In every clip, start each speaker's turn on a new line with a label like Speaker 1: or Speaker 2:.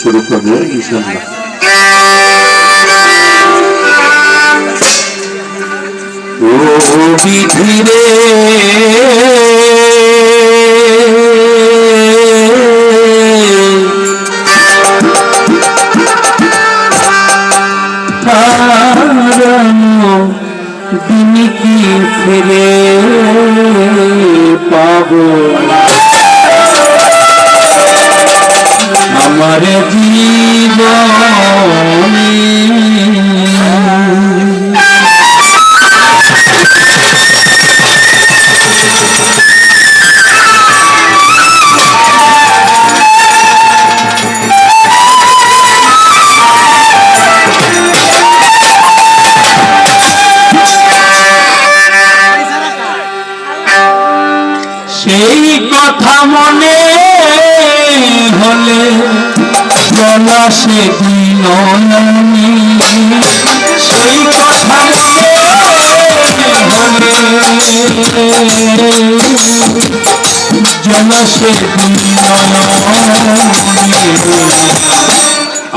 Speaker 1: শুরু করব ইনশাল্লাহ ও বিধিরে জন সেদিন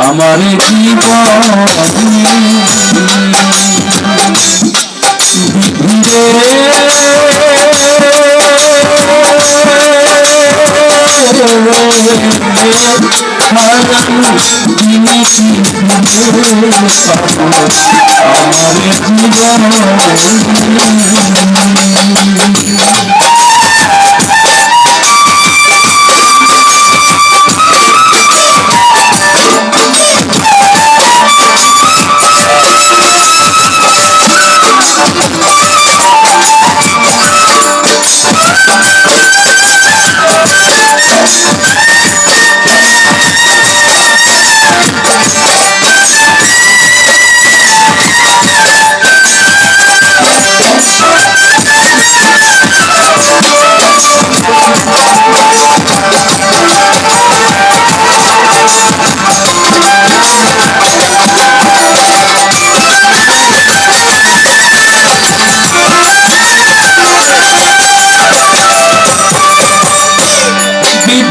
Speaker 1: আমার জীবন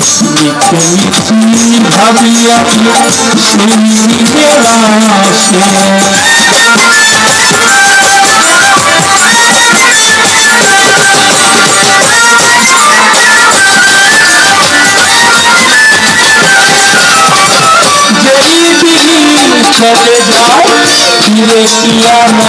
Speaker 1: कोई भाभिया सुनी जरा से चले जाओ फिर किया ना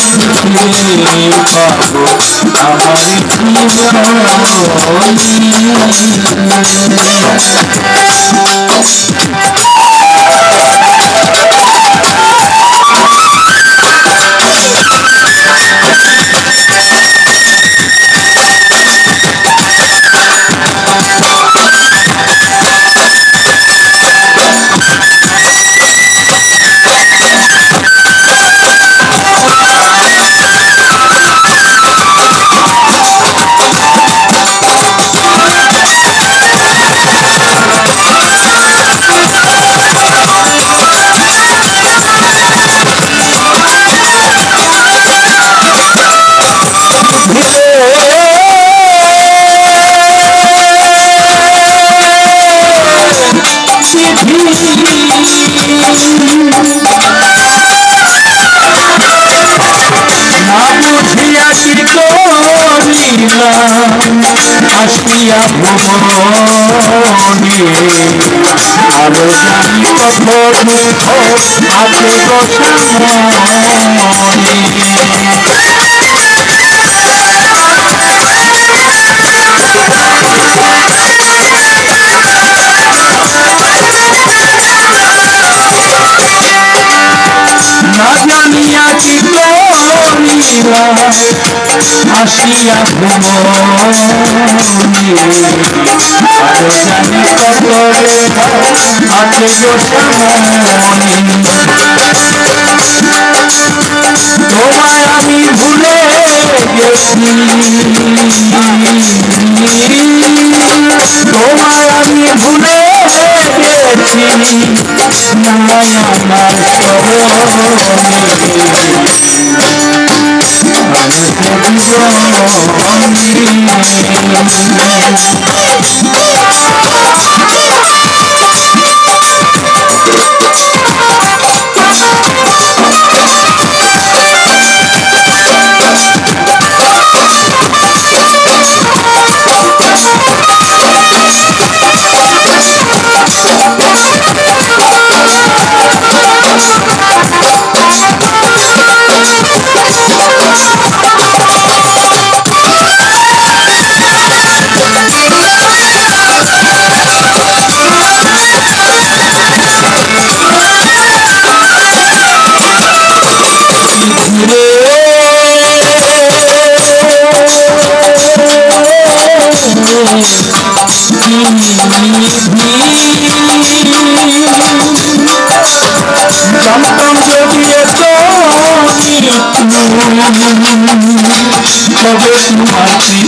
Speaker 1: পাবো আমার জীবনী আলো আছে না জানিয়া চিত্ত নীলা আসিয়া ঘুমনি আরও জানি কতরে আছে গো শ্যামনি তোমায় আমি ভুলে গেছি তোমায় আমি ভুলে গেছি নাই আমার Thank you.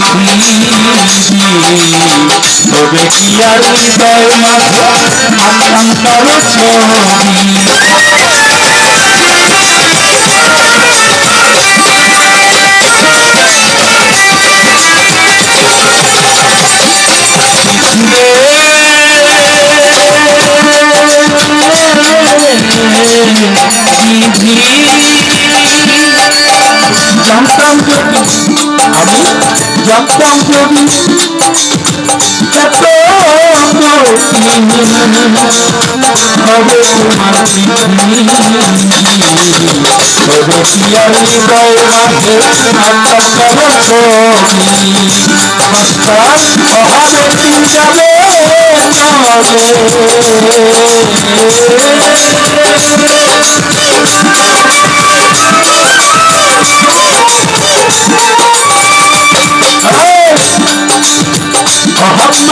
Speaker 1: তোমার তবে কি আর হৃদয় মাঝে আনতাম কারও হবে তোমার পৃথিবী তবে কি আর হৃদয় মাঝে আত্মা করো মহারতি যাবে মোহাম্মদটা যাবে মিছিলে